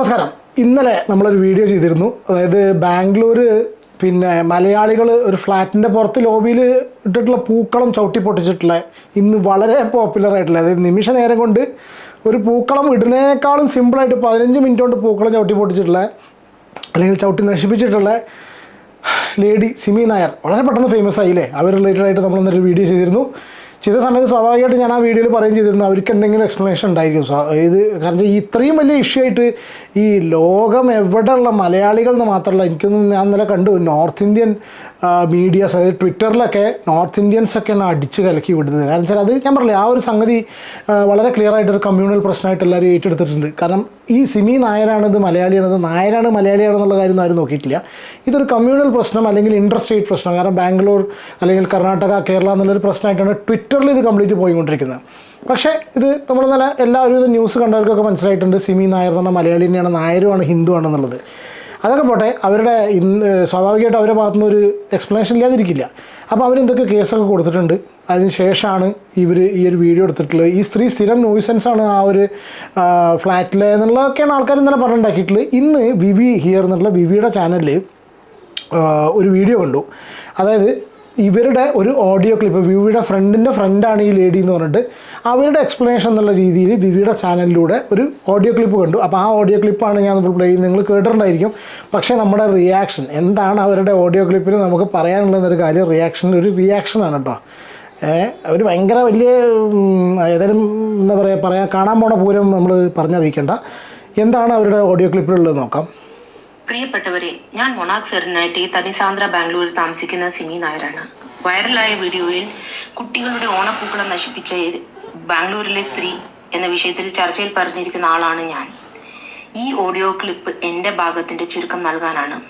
നമസ്കാരം. ഇന്നലെ നമ്മളൊരു വീഡിയോ ചെയ്തിരുന്നു. അതായത് ബാംഗ്ലൂർ പിന്നെ മലയാളികൾ ഒരു ഫ്ലാറ്റിന്റെ പുറത്ത് ലോബിയിൽ ഇട്ടിട്ടുള്ള പൂക്കളം ചവിട്ടി പൊട്ടിച്ചിട്ടുള്ള ഇന്ന് വളരെ പോപ്പുലർ ആയിട്ടുള്ള അതായത് നിമിഷ നേരം കൊണ്ട് ഒരു പൂക്കളം ഇടുന്നതിനേക്കാളും സിമ്പിളായിട്ട് പതിനഞ്ച് മിനിറ്റ് കൊണ്ട് പൂക്കളം ചവിട്ടി പൊട്ടിച്ചിട്ടുള്ള അല്ലെങ്കിൽ ചവിട്ടി നശിപ്പിച്ചിട്ടുള്ള ലേഡി സിമി നായർ. വളരെ പെട്ടെന്ന് ഫേമസ് ആയില്ലേ? അവർ റിലേറ്റഡ് ആയിട്ട് നമ്മൾ ഇന്നൊരു വീഡിയോ ചെയ്തിരുന്നു. ചെയ്ത സമയത്ത് സ്വാഭാവികമായിട്ട് ഞാൻ ആ വീഡിയോയിൽ പറയുകയും ചെയ്തിരുന്നു. അവർക്ക് എന്തെങ്കിലും എക്സ്പ്ലനേഷൻ ഉണ്ടായിരിക്കും. ഇത് കാരണം ഇത്രയും വലിയ ഇഷ്യൂ ആയിട്ട് ഈ ലോകം എവിടെയുള്ള മലയാളികൾ എന്ന് മാത്രമല്ല എനിക്കൊന്നും ഞാൻ ഇന്നലെ കണ്ടു നോർത്ത് ഇന്ത്യൻ മീഡിയാസ് അതായത് ട്വിറ്ററിലൊക്കെ നോർത്ത് ഇന്ത്യൻസ് ആണ് അടിച്ച് കലക്കി വിടുന്നത്. കാരണം വെച്ചാൽ അത് ഞാൻ പറഞ്ഞില്ലേ ആ ഒരു സംഗതി വളരെ ക്ലിയർ ആയിട്ട് ഒരു കമ്മ്യൂണൽ പ്രശ്നമായിട്ട് എല്ലാവരും ഏറ്റെടുത്തിട്ടുണ്ട്. കാരണം ഈ സിമി നായരാണിത് മലയാളിയാണത് നായരാണ് മലയാളിയാണെന്നുള്ള കാര്യം ആരും നോക്കിയിട്ടില്ല. ഇതൊരു കമ്മ്യൂണൽ പ്രശ്നം അല്ലെങ്കിൽ ഇൻട്രസ്റ്റേറ്റ് സ്റ്റേറ്റ് പ്രശ്നം കാരണം ബാംഗ്ലൂർ അല്ലെങ്കിൽ കർണാടക കേരള എന്നുള്ളൊരു പ്രശ്നമായിട്ടാണ് ട്വിറ്ററിൽ ഇത് കംപ്ലീറ്റ് പോയിക്കൊണ്ടിരിക്കുന്നത്. പക്ഷേ ഇത് നമ്മൾ നല്ല എല്ലാവരും ഇത് ന്യൂസ് കണ്ടവർക്കൊക്കെ മനസ്സിലായിട്ടുണ്ട് സിമി നായർ എന്ന് പറഞ്ഞാൽ മലയാളി തന്നെയാണ് നായരുമാണ് ഹിന്ദു ആണെന്നുള്ളത് അതൊക്കെ പോട്ടെ അവരുടെ ഇന്ന് സ്വാഭാവികമായിട്ട് അവരുടെ ഭാഗത്തുനിന്ന് ഒരു എക്സ്പ്ലനേഷൻ ഇല്ലാതിരിക്കില്ല. അപ്പോൾ അവരെന്തൊക്കെ കേസൊക്കെ കൊടുത്തിട്ടുണ്ട് അതിന് ശേഷമാണ് ഇവർ ഈ ഒരു വീഡിയോ എടുത്തിട്ടുള്ളത്. ഈ സ്ത്രീ സ്ഥിരം നോയ്സൻസ് ആണ് ആ ഒരു ഫ്ലാറ്റിൽ എന്നുള്ളതൊക്കെയാണ് ആൾക്കാർ ഇന്നലെ പറഞ്ഞുണ്ടാക്കിയിട്ടുള്ളത്. ഇന്ന് വിവി ഹിയർ എന്നുള്ള വിവിയുടെ ചാനലിൽ ഒരു വീഡിയോ കണ്ടു. അതായത് ഇവരുടെ ഒരു ഓഡിയോ ക്ലിപ്പ് വിവിയുടെ ഫ്രണ്ടിന്റെ ഫ്രണ്ടാണ് ഈ ലേഡി എന്ന് പറഞ്ഞിട്ട് അവരുടെ എക്സ്പ്ലനേഷൻ എന്നുള്ള രീതിയിൽ വിവിയുടെ ചാനലിലൂടെ ഒരു ഓഡിയോ ക്ലിപ്പ് കണ്ടു. അപ്പോൾ ആ ഓഡിയോ ക്ലിപ്പാണ് ഞാൻ നമ്മൾ പ്ലേ നിങ്ങൾ കേട്ടിട്ടുണ്ടായിരിക്കും. പക്ഷേ നമ്മുടെ റിയാക്ഷൻ എന്താണ് അവരുടെ ഓഡിയോ ക്ലിപ്പിൽ നമുക്ക് പറയാനുള്ളതെന്നൊരു കാര്യം റിയാക്ഷൻ ഒരു റിയാക്ഷനാണ് കേട്ടോ ഒരു ഭയങ്കര വലിയ ഏതായാലും എന്താ പറയുക പറയാൻ കാണാൻ പോണ പൂരം നമ്മൾ പറഞ്ഞറിയിക്കേണ്ട. എന്താണ് അവരുടെ ഓഡിയോ ക്ലിപ്പിലുള്ളത് നോക്കാം. പ്രിയപ്പെട്ടവരെ ഞാൻ മൊണാക് സെറിനായിട്ട് തനിസാന്ദ്ര ബാംഗ്ലൂരിൽ താമസിക്കുന്ന സിമി നായരാണ്. വൈറലായ വീഡിയോയിൽ കുട്ടികളുടെ ഓണപ്പൂക്കളം നശിപ്പിച്ച ബാംഗ്ലൂരിലെ സ്ത്രീ എന്ന വിഷയത്തിൽ ചർച്ചയിൽ പറഞ്ഞിരിക്കുന്ന ആളാണ് ഞാൻ. ഈ ഓഡിയോ ക്ലിപ്പ് എന്റെ ഭാഗത്തിന്റെ ചുരുക്കം നൽകാനാണ്.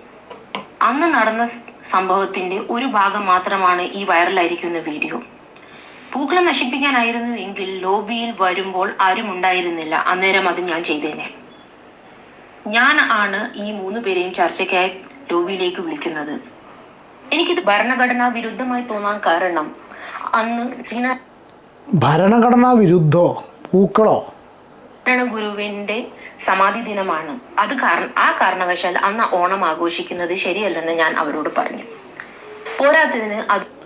അന്ന് നടന്ന സംഭവത്തിന്റെ ഒരു ഭാഗം മാത്രമാണ് ഈ വൈറലായിരിക്കുന്ന വീഡിയോ. പൂക്കളം നശിപ്പിക്കാനായിരുന്നു എങ്കിൽ ലോബിയിൽ വരുമ്പോൾ ആരും ഉണ്ടായിരുന്നില്ല. അന്നേരം അത് ഞാൻ ചെയ്തേനെ. ഞാൻ ആണ് ഈ മൂന്ന് പേരെയും ചർച്ചയ്ക്കായി ലോബിയിലേക്ക് വിളിക്കുന്നത്. എനിക്കിത് ഭരണഘടനാ വിരുദ്ധമായി തോന്നാൻ കാരണം അന്ന് ഭരണഘടനാ വിരുദ്ധോ? പൂക്കളോ? ഗുരുവിന്റെ സമാധി ദിനമാണ്. അത് കാരണം ആ കാരണവശാൽ അന്ന് ഓണം ആഘോഷിക്കുന്നത് ശരിയല്ലെന്ന് ഞാൻ അവരോട് പറഞ്ഞു. പോരാത്തതിന് അത്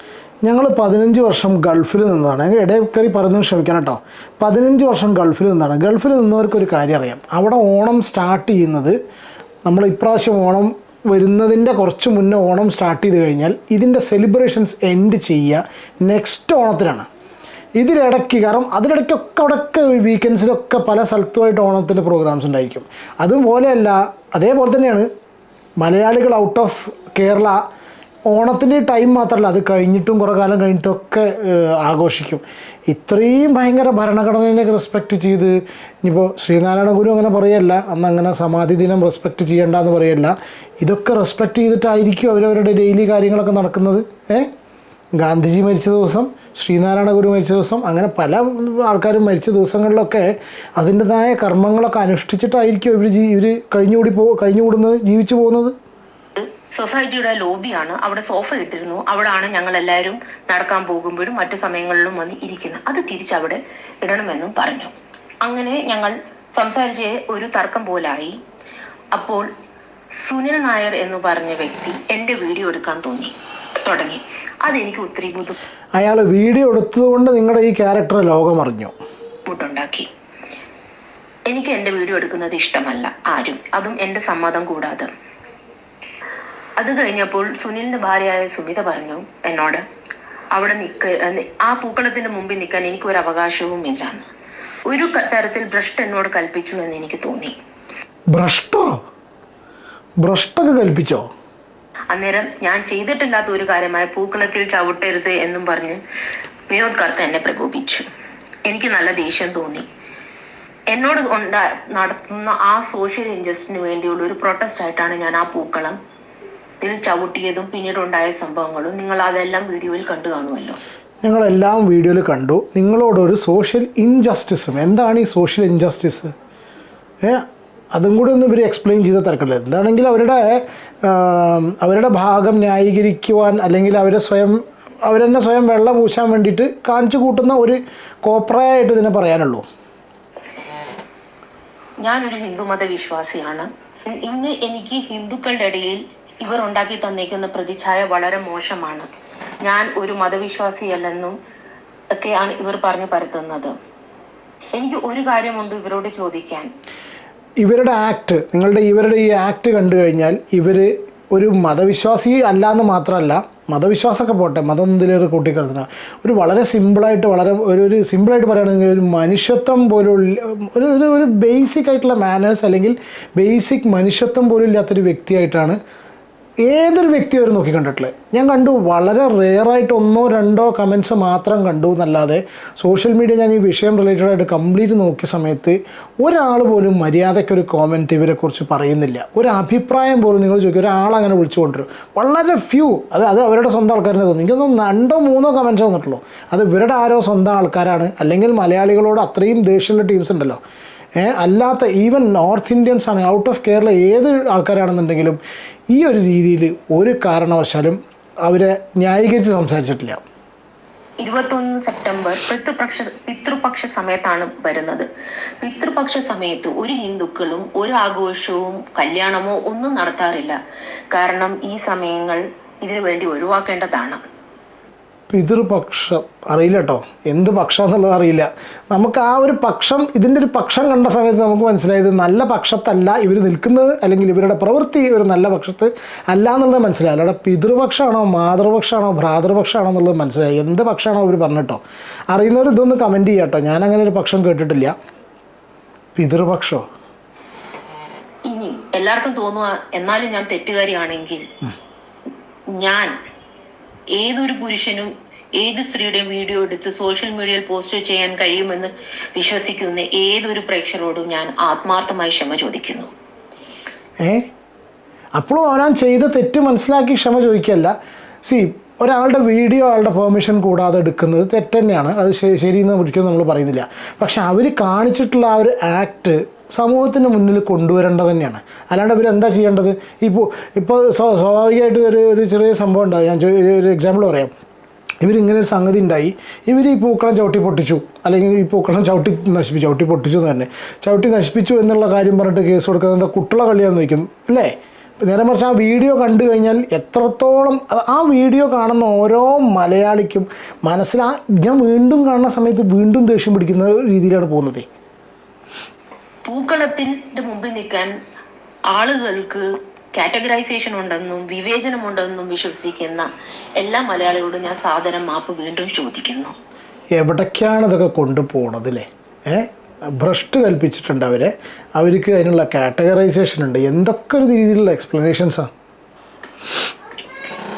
ഞങ്ങൾ പതിനഞ്ച് വർഷം ഗൾഫിൽ നിന്നതാണ് ഞങ്ങൾ ഇടയിൽ കയറി പറയുന്നത് ക്ഷമിക്കണം കേട്ടോ. പതിനഞ്ച് വർഷം ഗൾഫിൽ നിന്നാണ്. ഗൾഫിൽ നിന്നവർക്ക് ഒരു കാര്യം അറിയാം. അവിടെ ഓണം സ്റ്റാർട്ട് ചെയ്യുന്നത് നമ്മൾ ഇപ്രാവശ്യം ഓണം വരുന്നതിന്റെ കുറച്ച് മുന്നേ ഓണം സ്റ്റാർട്ട് ചെയ്ത് കഴിഞ്ഞാൽ ഇതിന്റെ സെലിബ്രേഷൻസ് എൻഡ് ചെയ്യുക നെക്സ്റ്റ് ഓണത്തിനാണ്. ഇതിലിടയ്ക്ക് കാരണം അതിലിടയ്ക്കൊക്കെ അവിടെയൊക്കെ വീക്കെൻഡ്സിലൊക്കെ പല സ്ഥലത്തുമായിട്ട് ഓണത്തിന്റെ പ്രോഗ്രാംസ് ഉണ്ടായിരിക്കും. അതുപോലെയല്ല അതേപോലെ തന്നെയാണ് മലയാളികൾ ഔട്ട് ഓഫ് കേരള ഓണത്തിന്റെ ടൈം മാത്രമല്ല അത് കഴിഞ്ഞിട്ടും കുറേ കാലം കഴിഞ്ഞിട്ടൊക്കെ ആഘോഷിക്കും. ഇത്രയും ഭയങ്കര ഭരണഘടനയെ റെസ്പെക്റ്റ് ചെയ്ത് ഇനിയിപ്പോൾ ശ്രീനാരായണ ഗുരു അങ്ങനെ പറയല്ല അന്ന് അങ്ങനെ സമാധി ദിനം റെസ്പെക്റ്റ് ചെയ്യേണ്ട എന്ന് പറയല്ല. ഇതൊക്കെ റെസ്പെക്റ്റ് ചെയ്തിട്ടായിരിക്കും അവരവരുടെ ഡെയിലി കാര്യങ്ങളൊക്കെ നടക്കുന്നത് ഏഹ് ഗാന്ധിജി മരിച്ച ദിവസം ശ്രീനാരായണ ഗുരു മരിച്ച ദിവസം അങ്ങനെ പല ആൾക്കാരും മരിച്ച ദിവസങ്ങളിലൊക്കെ അതിന്റെതായ കർമ്മങ്ങളൊക്കെ അനുഷ്ഠിച്ചിട്ടായിരിക്കും ഇവർ ജീ ഇവർ കഴിഞ്ഞുകൂടി പോ കഴിഞ്ഞുകൂടുന്നത് ജീവിച്ചു പോകുന്നത്. സൊസൈറ്റിയുടെ ലോബിയാണ്. അവിടെ സോഫ ഇട്ടിരുന്നു. അവിടാണ് ഞങ്ങൾ എല്ലാവരും നടക്കാൻ പോകുമ്പോഴും മറ്റു സമയങ്ങളിലും വന്ന് ഇരിക്കുന്നത്. അത് തിരിച്ചവിടെ ഇടണമെന്നും പറഞ്ഞു. അങ്ങനെ ഞങ്ങൾ സംസാരിച്ച് ഒരു തർക്കം പോലായി. അപ്പോൾ സുനിൽ നായർ എന്ന് പറഞ്ഞ വ്യക്തി എന്റെ വീഡിയോ എടുക്കാൻ തോന്നി. തുടങ്ങി. അതെനിക്ക് ഒത്തിരി ബുദ്ധി അയാൾ വീഡിയോ എടുത്തതുകൊണ്ട് നിങ്ങളുടെ ഈ ക്യാരക്ടർ ലോകം അറിഞ്ഞു ബുദ്ധിമുട്ടുണ്ടാക്കി. എനിക്ക് എന്റെ വീഡിയോ എടുക്കുന്നത് ഇഷ്ടമല്ല. ആരും. അതും എന്റെ സമ്മതം കൂടാതെ. അത് കഴിഞ്ഞപ്പോൾ സുനിലിന്റെ ഭാര്യയായ സുമിത പറഞ്ഞു എന്നോട് അവിടെ നിക്ക ആ പൂക്കളത്തിന്റെ മുമ്പിൽ നിൽക്കാൻ എനിക്ക് ഒരു അവകാശവും ഇല്ലാന്ന് ഒരു തരത്തിൽ ഭ്രഷ്ട് എന്നോട് കൽപ്പിച്ചു എന്ന് എനിക്ക് തോന്നി. ഭ്രഷ്ടോ? ഭ്രഷ്ടൊക്കെ കൽപ്പിച്ചോ? അന്നേരം ഞാൻ ചെയ്തിട്ടില്ലാത്ത ഒരു കാര്യമായ പൂക്കളത്തിൽ ചവിട്ടരുത് എന്നും പറഞ്ഞ് വിനോദ് കർത്ത എന്നെ പ്രകോപിച്ചു. എനിക്ക് നല്ല ദേഷ്യം തോന്നി. എന്നോട് ഉണ്ടാ നടത്തുന്ന ആ സോഷ്യൽ ഇൻജസ്റ്റിന് വേണ്ടിയുള്ള ഒരു പ്രൊട്ടസ്റ്റ് ആയിട്ടാണ് ഞാൻ ആ പൂക്കളം ത്തിൽ ചവിട്ടിയതും പിന്നീട് ഉണ്ടായ സംഭവങ്ങളും നിങ്ങൾ അതെല്ലാം വീഡിയോയിൽ കണ്ടു കാണുമല്ലോ. ഞങ്ങളെല്ലാം വീഡിയോയിൽ കണ്ടു. നിങ്ങളോടൊരു സോഷ്യൽ ഇൻജസ്റ്റിസും എന്താണ് ഈ സോഷ്യൽ ഇൻജസ്റ്റിസ് ഏ അതും കൂടി ഒന്ന് ഇവർ എക്സ്പ്ലെയിൻ ചെയ്ത തിരക്കില്ല എന്താണെങ്കിൽ അവരുടെ അവരുടെ ഭാഗം ന്യായീകരിക്കുവാൻ അല്ലെങ്കിൽ അവരെ സ്വയം അവരെന്നെ സ്വയം വെള്ളം പൂശാൻ വേണ്ടിയിട്ട് കാണിച്ചു കൂട്ടുന്ന ഒരു കോപ്രയായിട്ട് ഇതിനെ പറയാനുള്ളൂ. ഞാനൊരു ഹിന്ദുമത വിശ്വാസിയാണ് ഇ- ഇന്ന് എനിക്ക് ഹിന്ദുക്കളുടെ ഇടയിൽ ഇവർ ഉണ്ടാക്കി തന്നേക്കുന്ന പ്രതിച്ഛായ വളരെ മോശമാണ്. ഞാൻ ഒരു മതവിശ്വാസിയല്ലെന്നും ഒക്കെയാണ് ഇവർ പറഞ്ഞു പരത്തുന്നത്. എനിക്ക് ഒരു കാര്യമുണ്ട് ഇവരോട് ചോദിക്കാൻ. ഇവരുടെ ആക്ട് നിങ്ങളുടെ ഇവരുടെ ഈ ആക്ട് കണ്ടു കഴിഞ്ഞാൽ ഇവർ ഒരു മതവിശ്വാസി അല്ല എന്ന് മാത്രമല്ല മതവിശ്വാസമൊക്കെ പോട്ടെ മതം എന്തിലേറെ കൂട്ടിക്കിടത്തുന്ന ഒരു വളരെ സിമ്പിളായിട്ട് വളരെ ഒരു ഒരു സിമ്പിളായിട്ട് പറയുകയാണെങ്കിൽ ഒരു മനുഷ്യത്വം പോലുള്ള ഒരു ഒരു ബേസിക് ആയിട്ടുള്ള മാനേഴ്സ് അല്ലെങ്കിൽ ബേസിക് മനുഷ്യത്വം പോലും ഇല്ലാത്തൊരു വ്യക്തിയായിട്ടാണ് ഏതൊരു വ്യക്തി അവർ നോക്കി കണ്ടിട്ടില്ല ഞാൻ കണ്ടു വളരെ റെയറായിട്ട് ഒന്നോ രണ്ടോ കമൻസ് മാത്രം കണ്ടു എന്നല്ലാതെ സോഷ്യൽ മീഡിയ ഞാൻ ഈ വിഷയം റിലേറ്റഡ് ആയിട്ട് കംപ്ലീറ്റ് നോക്കിയ സമയത്ത് ഒരാൾ പോലും മര്യാദയ്ക്ക് മര്യാദയ്ക്കൊരു കോമന്റ് ഇവരെക്കുറിച്ച് പറയുന്നില്ല. ഒരു അഭിപ്രായം പോലും നിങ്ങൾ ചോദിക്കും ഒരാൾ അങ്ങനെ വിളിച്ചു കൊണ്ടുവരും. വളരെ ഫ്യൂ അത് അത് അവരുടെ സ്വന്തം ആൾക്കാരനെ തോന്നി. എനിക്കൊന്നും രണ്ടോ മൂന്നോ കമൻസ് വന്നിട്ടുള്ളൂ. അത് ഇവരുടെ ആരോ സ്വന്തം ആൾക്കാരാണ്. അല്ലെങ്കിൽ മലയാളികളോട് അത്രയും ദേഷ്യമുള്ള ടീംസ് ഉണ്ടല്ലോ. അല്ലാത്ത ഈവൻ നോർത്ത് ഇന്ത്യൻസ് ആണ് ഔട്ട് ഓഫ് കേരള ഏത് ആൾക്കാരാണെന്നുണ്ടെങ്കിലും ഈ ഒരു രീതിയിൽ ഒരു കാരണവശാലും അവരെ ന്യായീകരിച്ച് സംസാരിച്ചിട്ടില്ല. ഇരുപത്തൊന്ന് സെപ്റ്റംബർ പിതൃപക്ഷ പിതൃപക്ഷ സമയത്താണ് വരുന്നത്. പിതൃപക്ഷ സമയത്ത് ഒരു ഹിന്ദുക്കളും ഒരു ആഘോഷവും കല്യാണമോ ഒന്നും നടത്താറില്ല. കാരണം ഈ സമയങ്ങൾ ഇതിനു വേണ്ടി ഒഴിവാക്കേണ്ടതാണ്. പിതൃപക്ഷം അറിയില്ല കേട്ടോ എന്ത് പക്ഷം എന്നുള്ളത് അറിയില്ല. നമുക്ക് ആ ഒരു പക്ഷം ഇതിന്റെ ഒരു പക്ഷം കണ്ട സമയത്ത് നമുക്ക് മനസ്സിലായത് നല്ല പക്ഷത്തല്ല ഇവർ നിൽക്കുന്നത് അല്ലെങ്കിൽ ഇവരുടെ പ്രവൃത്തി ഒരു നല്ല പക്ഷത്ത് അല്ല എന്നുള്ളത് മനസ്സിലായി അല്ലാതെ പിതൃപക്ഷമാണോ മാതൃപക്ഷമാണോ ഭ്രാതൃപക്ഷമാണോ എന്നുള്ളത് മനസ്സിലായി. എന്ത് പക്ഷമാണോ അവർ പറഞ്ഞിട്ടോ അറിയുന്നവർ ഇതൊന്ന് കമന്റ് ചെയ്യാം കേട്ടോ ഞാൻ അങ്ങനെ ഒരു പക്ഷം കേട്ടിട്ടില്ല. പിതൃപക്ഷോ? ഇനി എല്ലാവർക്കും തോന്നുക എന്നാലും ഞാൻ തെറ്റുകാരിയാണെങ്കിൽ ഞാൻ ഏതൊരു പുരുഷനും ഏത് സ്ത്രീയുടെയും വീഡിയോ എടുത്ത് സോഷ്യൽ മീഡിയയിൽ പോസ്റ്റ് ചെയ്യാൻ കഴിയുമെന്ന് വിശ്വസിക്കുന്ന ഏതൊരു പ്രേക്ഷകരോടും ഞാൻ ആത്മാർത്ഥമായി ക്ഷമ ചോദിക്കുന്നു. ഏ? അപ്പോഴും അവനാൻ ചെയ്ത തെറ്റ് മനസ്സിലാക്കി ക്ഷമ ചോദിക്കല്ല സി ഒരാളുടെ വീഡിയോ ആളുടെ പെർമിഷൻ കൂടാതെ എടുക്കുന്നത് തെറ്റ് തന്നെയാണ്. അത് ശരി എന്ന് ഒരിക്കലും നമ്മൾ പറയുന്നില്ല. പക്ഷെ അവർ കാണിച്ചിട്ടുള്ള ആ ഒരു ആക്ട് സമൂഹത്തിന് മുന്നിൽ കൊണ്ടുവരേണ്ടത് തന്നെയാണ്. അല്ലാണ്ട് ഇവർ എന്താ ചെയ്യേണ്ടത്? ഇപ്പോൾ ഇപ്പോൾ സ്വാ- സ്വാഭാവികമായിട്ട് ഒരു ഒരു ചെറിയ സംഭവം ഉണ്ടാകും ഞാൻ ഒരു എക്സാമ്പിൾ പറയാം. ഇവരിങ്ങനെ ഒരു സംഗതി ഉണ്ടായി. ഇവർ ഈ പൂക്കളം ചവിട്ടി പൊട്ടിച്ചു. അല്ലെങ്കിൽ ഈ പൂക്കളം ചവിട്ടി നശിപ്പിച്ചു ചവിട്ടി പൊട്ടിച്ചു തന്നെ. ചവിട്ടി നശിപ്പിച്ചു എന്നുള്ള കാര്യം പറഞ്ഞിട്ട് കേസ് കൊടുക്കുന്നത് എന്താ കുട്ടികളെ കളിയാന്ന് വയ്ക്കും അല്ലേ? നേരെ മറിച്ച് ആ വീഡിയോ കണ്ടു കഴിഞ്ഞാൽ എത്രത്തോളം ആ- ആ വീഡിയോ കാണുന്ന ഓരോ മലയാളിക്കും മനസ്സിലാ ഞാൻ വീണ്ടും കാണുന്ന സമയത്ത് വീണ്ടും ദേഷ്യം പിടിക്കുന്ന രീതിയിലാണ് പോകുന്നത്. പൂക്കളത്തിന്റെ മുമ്പിൽ നിൽക്കാൻ ആളുകൾക്ക് കാറ്റഗറൈസേഷൻ ഉണ്ടെന്നും വിവേചനമുണ്ടെന്നും വിശ്വസിക്കുന്ന എല്ലാ മലയാളികളോടും ഞാൻ സാധനം മാപ്പ് വീണ്ടും ചോദിക്കുന്നു. എവിടേക്കാണ് ഇതൊക്കെ കൊണ്ടുപോകണത് അല്ലേ ഏ? ഭ്രഷ്ട് കൽപ്പിച്ചിട്ടുണ്ട് അവരെ. അവർക്ക് അതിനുള്ള കാറ്റഗറൈസേഷൻ ഉണ്ട്. എന്തൊക്കെ ഒരു രീതിയിലുള്ള എക്സ്പ്ലനേഷൻസാണ്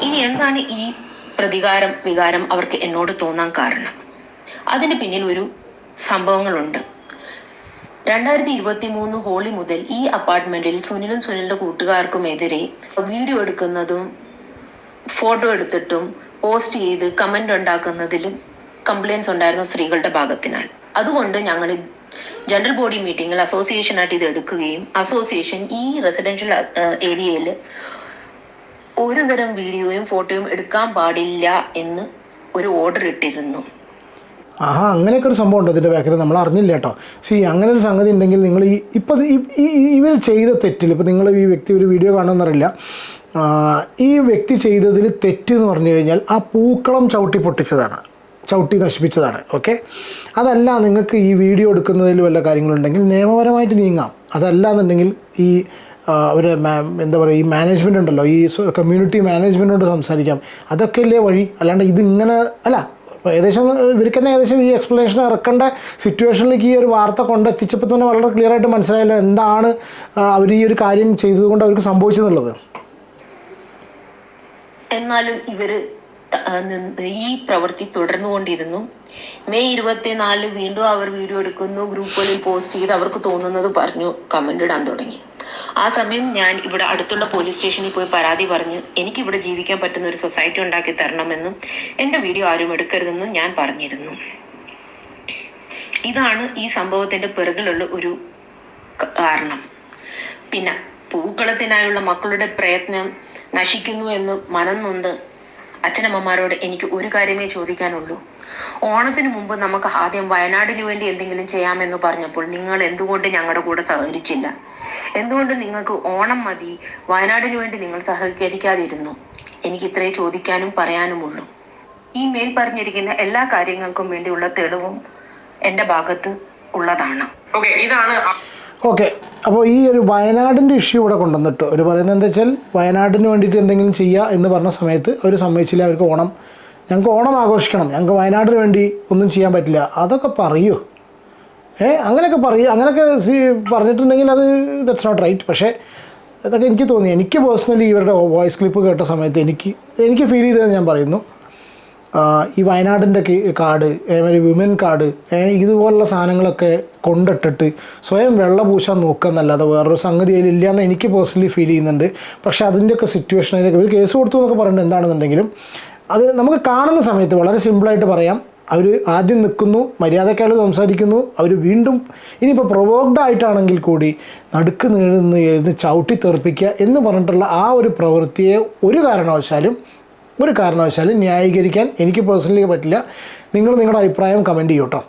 ഇനി എന്താണ് ഈ പ്രതികാരം വികാരം അവർക്ക് എന്നോട് തോന്നാൻ കാരണം? അതിന് പിന്നിൽ ഒരു സംഭവങ്ങളുണ്ട്. രണ്ടായിരത്തി ഇരുപത്തി മൂന്ന് ഹോളി മുതൽ ഈ അപ്പാർട്ട്മെന്റിൽ സുനിലും സുനിലിന്റെ കൂട്ടുകാർക്കുമെതിരെ വീഡിയോ എടുക്കുന്നതും ഫോട്ടോ എടുത്തിട്ടും പോസ്റ്റ് ചെയ്ത് കമന്റ് ഉണ്ടാക്കുന്നതിലും കംപ്ലൈൻസ് ഉണ്ടായിരുന്നു സ്ത്രീകളുടെ ഭാഗത്തിനാൽ. അതുകൊണ്ട് ഞങ്ങൾ ജനറൽ ബോഡി മീറ്റിംഗിൽ അസോസിയേഷനായിട്ട് ഇത് എടുക്കുകയും അസോസിയേഷൻ ഈ റെസിഡൻഷ്യൽ ഏരിയയിൽ ഒരു തരം വീഡിയോയും ഫോട്ടോയും എടുക്കാൻ പാടില്ല എന്ന് ഒരു ഓർഡർ ഇട്ടിരുന്നു. ആഹാ അങ്ങനെയൊക്കെ ഒരു സംഭവം ഉണ്ടോ ഇതിന്റെ ബാക്കിൽ നമ്മൾ അറിഞ്ഞില്ല കേട്ടോ. സി അങ്ങനെ ഒരു സംഗതി ഉണ്ടെങ്കിൽ നിങ്ങൾ ഈ ഇപ്പം ഇവർ ചെയ്ത തെറ്റിൽ ഇപ്പം നിങ്ങൾ ഈ വ്യക്തി ഒരു വീഡിയോ കാണുമെന്നറിയില്ല ഈ വ്യക്തി ചെയ്തതിൽ തെറ്റ് എന്ന് പറഞ്ഞു കഴിഞ്ഞാൽ ആ പൂക്കളം ചവിട്ടി പൊട്ടിച്ചതാണ്. ചവിട്ടി നശിപ്പിച്ചതാണ് ഓക്കെ അതല്ല നിങ്ങൾക്ക് ഈ വീഡിയോ എടുക്കുന്നതിൽ വല്ല കാര്യങ്ങളുണ്ടെങ്കിൽ നിയമപരമായിട്ട് നീങ്ങാം. അതല്ല എന്നുണ്ടെങ്കിൽ ഈ ഒരു എന്താ പറയുക ഈ മാനേജ്മെന്റ് ഉണ്ടല്ലോ ഈ കമ്മ്യൂണിറ്റി മാനേജ്മെന്റിനോട് സംസാരിക്കാം. അതൊക്കെ അല്ലേ വഴി? അല്ലാണ്ട് ഇതിങ്ങനെ അല്ല അപ്പോൾ ഏകദേശം ഇവർക്ക് തന്നെ ഏകദേശം ഈ എക്സ്പ്ലനേഷൻ ഇറക്കേണ്ട സിറ്റുവേഷനിലേക്ക് ഈ ഒരു വാർത്ത കൊണ്ടെത്തിച്ചപ്പോൾ തന്നെ വളരെ ക്ലിയർ ആയിട്ട് മനസ്സിലായല്ലോ എന്താണ് അവർ ഈ ഒരു കാര്യം ചെയ്തതുകൊണ്ട് അവർക്ക് സംഭവിച്ചെന്നുള്ളത്. എന്നാലും ഇവർ ഈ പ്രവൃത്തി തുടർന്നു കൊണ്ടിരുന്നു. മെയ് ഇരുപത്തിനാലിന് വീണ്ടും അവർ വീഡിയോ എടുക്കുന്നു. ഗ്രൂപ്പുകളിൽ പോസ്റ്റ് ചെയ്ത് അവർക്ക് തോന്നുന്നത് പറഞ്ഞു കമന്റ് ഇടാൻ തുടങ്ങി. ആ സമയം ഞാൻ ഇവിടെ അടുത്തുള്ള പോലീസ് സ്റ്റേഷനിൽ പോയി പരാതി പറഞ്ഞ് എനിക്ക് ഇവിടെ ജീവിക്കാൻ പറ്റുന്ന ഒരു സൊസൈറ്റി ഉണ്ടാക്കി തരണമെന്നും എന്റെ വീഡിയോ ആരും എടുക്കരുതെന്നും ഞാൻ പറഞ്ഞിരുന്നു. ഇതാണ് ഈ സംഭവത്തിന്റെ പിറകിലുള്ള ഒരു കാരണം. പിന്നെ പൂക്കളത്തിനായുള്ള മക്കളുടെ പ്രയത്നം നശിക്കുന്നു എന്ന് മനം നൊന്ത് അച്ഛനമ്മമാരോട് എനിക്ക് ഒരു കാര്യമേ ചോദിക്കാനുള്ളൂ. ഓണത്തിന് മുമ്പ് നമുക്ക് ആദ്യം വയനാടിന് വേണ്ടി എന്തെങ്കിലും ചെയ്യാമെന്ന് പറഞ്ഞപ്പോൾ നിങ്ങൾ എന്തുകൊണ്ട് ഞങ്ങളുടെ കൂടെ സഹകരിച്ചില്ല? എന്തുകൊണ്ട് നിങ്ങൾക്ക് ഓണം മതി വയനാടിന് വേണ്ടി നിങ്ങൾ സഹകരിക്കാതിരുന്നു? എനിക്ക് ഇത്രേ ചോദിക്കാനും പറയാനുമുള്ളൂ ഈ മേൽ പറഞ്ഞിരിക്കുന്ന എല്ലാ കാര്യങ്ങൾക്കും വേണ്ടിയുള്ള തെളിവും എന്റെ ഭാഗത്ത് ഉള്ളതാണ്. ഓക്കെ ഇതാണ് ഓക്കെ അപ്പോൾ ഈ ഒരു വയനാടിന്റെ ഇഷ്യൂ ഇവിടെ കൊണ്ടുവന്നിട്ട് അവർ പറയുന്നത് എന്താ വെച്ചാൽ വയനാടിന് വേണ്ടിയിട്ട് എന്തെങ്കിലും ചെയ്യുക എന്ന് പറഞ്ഞ സമയത്ത് അവർ സമ്മതിച്ചില്ല അവർക്ക് ഓണം ഞങ്ങൾക്ക് ഓണം ആഘോഷിക്കണം. ഞങ്ങൾക്ക് വയനാടിന് വേണ്ടി ഒന്നും ചെയ്യാൻ പറ്റില്ല. അതൊക്കെ പറയൂ. ഏ അങ്ങനെയൊക്കെ പറയൂ. അങ്ങനെയൊക്കെ പറഞ്ഞിട്ടുണ്ടെങ്കിൽ അത് ദറ്റ്സ് നോട്ട് റൈറ്റ് പക്ഷേ അതൊക്കെ എനിക്ക് തോന്നി. എനിക്ക് പേഴ്സണലി ഇവരുടെ വോയിസ് ക്ലിപ്പ് കേട്ട സമയത്ത് എനിക്ക് എനിക്ക് ഫീൽ ചെയ്തതെന്ന് ഞാൻ പറയുന്നു. ഈ വയനാടിന്റെ കാർഡ് അതേമാതിരി വിമൻ കാർഡ് ഇതുപോലുള്ള സാധനങ്ങളൊക്കെ കൊണ്ടിട്ടിട്ട് സ്വയം വെള്ള പൂശാൻ നോക്കുകയെന്നല്ലാതെ വേറൊരു സംഗതി അതിലില്ല എന്ന് എനിക്ക് പേഴ്സണലി ഫീൽ ചെയ്യുന്നുണ്ട്. പക്ഷേ അതിന്റെയൊക്കെ സിറ്റുവേഷനിലേക്ക് ഒരു കേസ് കൊടുത്തു എന്നൊക്കെ പറയുന്നത് എന്താണെന്നുണ്ടെങ്കിലും അത് നമുക്ക് കാണുന്ന സമയത്ത് വളരെ സിമ്പിളായിട്ട് പറയാം. അവർ ആദ്യം നിൽക്കുന്നു മര്യാദക്കാൾ സംസാരിക്കുന്നു അവർ വീണ്ടും ഇനിയിപ്പോൾ പ്രൊവോക്ഡ് ആയിട്ടാണെങ്കിൽ കൂടി നടുക്ക് നീളുന്ന എഴുന്ന് ചവിട്ടി തെറിപ്പിക്കുക എന്ന് പറഞ്ഞിട്ടുള്ള ആ ഒരു പ്രവൃത്തിയെ ഒരു കാരണവശാലും ഒരു കാരണവശാലും ന്യായീകരിക്കാൻ എനിക്ക് പേഴ്സണലി പറ്റില്ല. നിങ്ങൾ നിങ്ങളുടെ അഭിപ്രായം കമന്റ് ചെയ്യൂട്ടോ